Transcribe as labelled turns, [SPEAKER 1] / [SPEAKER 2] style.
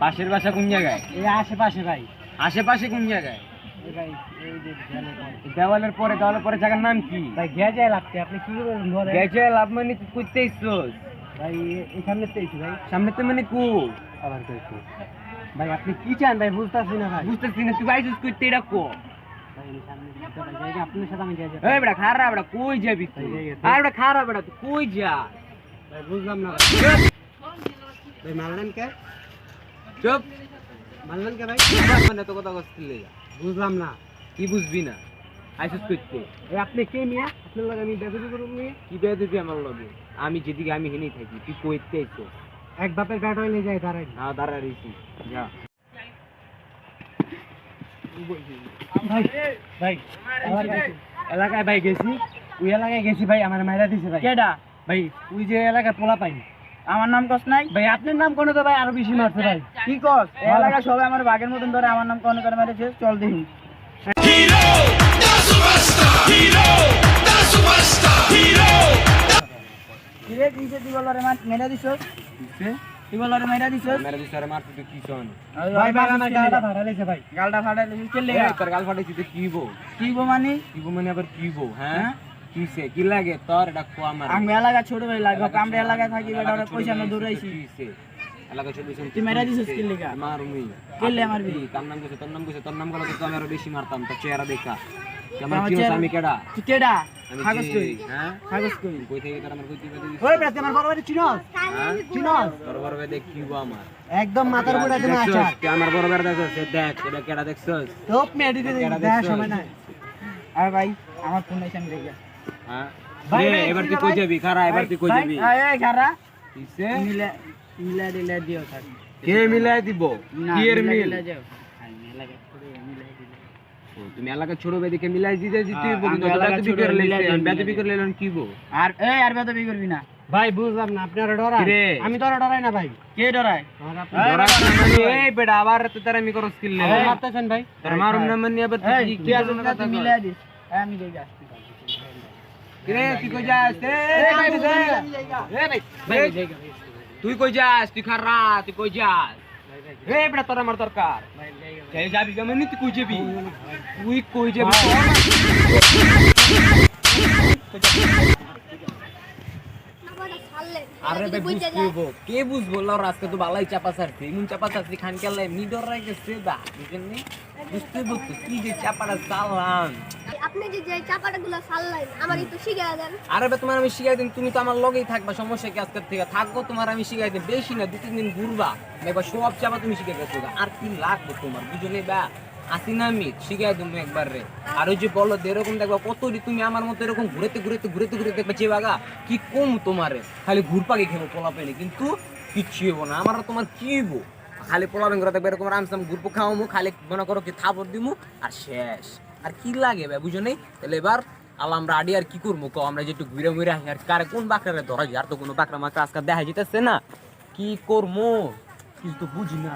[SPEAKER 1] পাশের
[SPEAKER 2] পাশে মানে? কোন জায়গায়?
[SPEAKER 1] আশেপাশে ভাই।
[SPEAKER 2] আশেপাশে কোন জায়গায়? দেওয়ালের পরে। দেওয়ালের পরে জায়গার নাম কি?
[SPEAKER 1] গেজায় লাগতে আপনি কি
[SPEAKER 2] গেজায় লাভ মানে করতে ইচ্ছোস
[SPEAKER 1] ভাই সামনে ভাই।
[SPEAKER 2] সামনে তো মানে কু?
[SPEAKER 1] আবার ভাই আপনি কি চান ভাই? বুঝতেছি না ভাই।
[SPEAKER 2] বুঝতেছি না তুই আইসুস করতে এটা কো? বেটা খারা বেটা কই যাবি আর বেটা খারা বেটা তুই কই যা
[SPEAKER 1] ভাই বুঝলাম না ভাই ভাই মারলেন কে
[SPEAKER 2] চুপ
[SPEAKER 1] মারলেন কে ভাই
[SPEAKER 2] মানে তো কথা কইছিলি
[SPEAKER 1] বুঝলাম না
[SPEAKER 2] কি বুঝবি না আইসিস করতে
[SPEAKER 1] এই আপনি কে মিয়া আপনার লাগে আমি বেদবি মিয়া
[SPEAKER 2] কি বেয়া দিবি আমার লগে আমি যেদিকে আমি হেনেই থাকি তুই কইতে
[SPEAKER 1] এক বাপের ব্যাট হইলে যায় দাঁড়াই।
[SPEAKER 2] না দাঁড়া রইছি। যা।
[SPEAKER 1] ভাই ভাই এলাকায়- এলাকায় ভাই গেছি ওই এলাকায় গেছি ভাই আমার মাইরা দিছে ভাই।
[SPEAKER 3] কেডা?
[SPEAKER 1] ভাই ওই যে এলাকায় পোলা পাইনি
[SPEAKER 3] আমার নাম কস নাই?
[SPEAKER 1] ভাই আপনার নাম কোনো তো ভাই? আরও বেশি মারছে ভাই।
[SPEAKER 3] কি কস? এই এলাকা সবাই আমার বাঘের মতন ধরে আমার নাম কোন করে মেরেছে? চল দেখি। কিরে কিসে তুই বলরে মার মেরে দিছস তুই বলরে মেরে দিছস
[SPEAKER 2] মেরে দিছরে মারতে তুই কি শোন
[SPEAKER 1] ভাই ভাই আমার ভাড়া লেছে ভাই
[SPEAKER 3] গালটা ফাটাই দিছিস কে লেগা
[SPEAKER 2] তোর গাল ফাটাইছি তো কি বো
[SPEAKER 3] কি গো মানি
[SPEAKER 2] কি বো মানে আবার কি বো হ্যাঁ কিসে কি লাগে তোর এটা কো আমার
[SPEAKER 3] আমি এলাকা ছোট ভাই লাগবে আমরা এলাকায় থাকি বেটা ওরা পয়সা না দৌড়াইছি
[SPEAKER 2] কিসে এলাকা চলে গেছে
[SPEAKER 3] তুই মেরে দিছিস কি লেগা
[SPEAKER 2] মারুমি
[SPEAKER 3] কেলে মারবি?
[SPEAKER 2] তার নাম কইছে তোর নাম কইছে তোর নাম গলা তো আমি আরও বেশি মারতাম তোর চেহারা দেখা কেমন
[SPEAKER 3] আমার
[SPEAKER 2] কি হইছে আমি কেডা?
[SPEAKER 3] তুই কেডা?
[SPEAKER 2] আমি
[SPEAKER 3] কই?
[SPEAKER 2] হ্যাঁ?
[SPEAKER 3] কাগজ কই?
[SPEAKER 2] কই থেকে তোর আমার কই দিবে দিছিস
[SPEAKER 1] ওই বেটা আমার বড় বাড়ি চিনস? চিনস?
[SPEAKER 2] তোর বড় ভাই দেখ কি আমার।
[SPEAKER 1] একদম মাথার উপরে তুমি
[SPEAKER 2] দেখছস? আমার বড় ভাই দেখছস? দেখ এটা কেডা দেখছস?
[SPEAKER 1] তোপ মে এডিটে
[SPEAKER 2] কেডা
[SPEAKER 1] সময় নাই।
[SPEAKER 3] আর ভাই আমার ফোন নাই আমি দেখি।
[SPEAKER 2] হ্যাঁ?
[SPEAKER 1] ভাই,
[SPEAKER 2] এবার তুই কই যাবি? খারা এবার তুই কই যাবি?
[SPEAKER 3] এই এই খারা।
[SPEAKER 2] কিসে?
[SPEAKER 3] মিলে মিলা দিলে দিও থাক
[SPEAKER 2] কে মিলাই দিব? কি এর
[SPEAKER 3] মিল যাও মিলাই
[SPEAKER 2] তুমি এলাকা ছোট বেদিকে মিলাই দিতে দিতে
[SPEAKER 3] হ্যাঁ,
[SPEAKER 2] বলি
[SPEAKER 3] আমি
[SPEAKER 2] তো
[SPEAKER 3] এলাকা
[SPEAKER 2] বেদবি করে
[SPEAKER 3] দিই,
[SPEAKER 2] বেদবি করে লইলেন কি গো?
[SPEAKER 3] আর এই আর বেদবি করবি না।
[SPEAKER 1] ভাই বুঝলাম না আপনারা ডরাই আমি তো ডরাই না ভাই।
[SPEAKER 3] কে
[SPEAKER 1] আপনি
[SPEAKER 3] এই,
[SPEAKER 2] বেটা আবার তো তার আমি করস কিল
[SPEAKER 1] আমাকে মারতেছেন ভাই।
[SPEAKER 2] তোর মারুম না মানে আবার কি- কি
[SPEAKER 3] আসিস না,
[SPEAKER 2] কথা
[SPEAKER 3] মিলাই দিস। আমি দেখি আসছি
[SPEAKER 2] কিরে তুই কই যাস? এ, এ ভাই তুই কই যাস? তুই খারা তুই কই যাস? এ বেটা তোর আমার দরকার। চাই যাবি কেমন তুই কই যাবি? তুই কই যাবি? আরে ভাই বুঝতে কে বুঝব? আজকে তো বালাই চাপা সারছি। এমন চাপা সারছি খান কেলা এমনি ডর রাখছে দা বুঝলেন নি? বুঝতে কি যে চাপাটা চালাম
[SPEAKER 4] আপনি যে যে চাপাটা গুলো সারলেন আমার একটু শিখে দেন।
[SPEAKER 2] আরে তোমার আমি শিখাই দিন তুমি তো আমার লগেই থাকবা সমস্যা কি আজকের থেকে? থাকব তোমার আমি শিখাই দিন বেশি না দু তিন দিন ঘুরবা। একবার সব চাপা তুমি শিখে গেছো আর কি লাগবে তোমার বুঝলে বা? আসি না আমি শিখাই তুমি একবার রে। আর ওই যে বলো এরকম দেখবা কতটি তুমি আমার মতো এরকম ঘুরেতে ঘুরেতে ঘুরেতে ঘুরেতে দেখবা যে বাগা কি কম তোমারে। খালি ঘুরপাকে খেবো পোলা পেলে কিন্তু কিচ্ছু হব না আমার তোমার কি হব খালি পোলা বেঙ্গ দেখবে এরকম রামসাম ঘুরপো খাওয়ামু, খালি মনে করো কি থাপর দিমু, আর শেষ। আর কি লাগে ভাই, বুঝো নেই? তাহলে এবার আল্লাহ আমরা আডি আর কি করব? কো আমরা যে একটু ঘুরে ঘুরে আসি, আর কারে কোন বাকরারে ধরা যায়? আর তো কোনো বাকরা মাকড়া আজকাল দেখা যেতেছে না। কি করব? কিছু তো বুঝি না।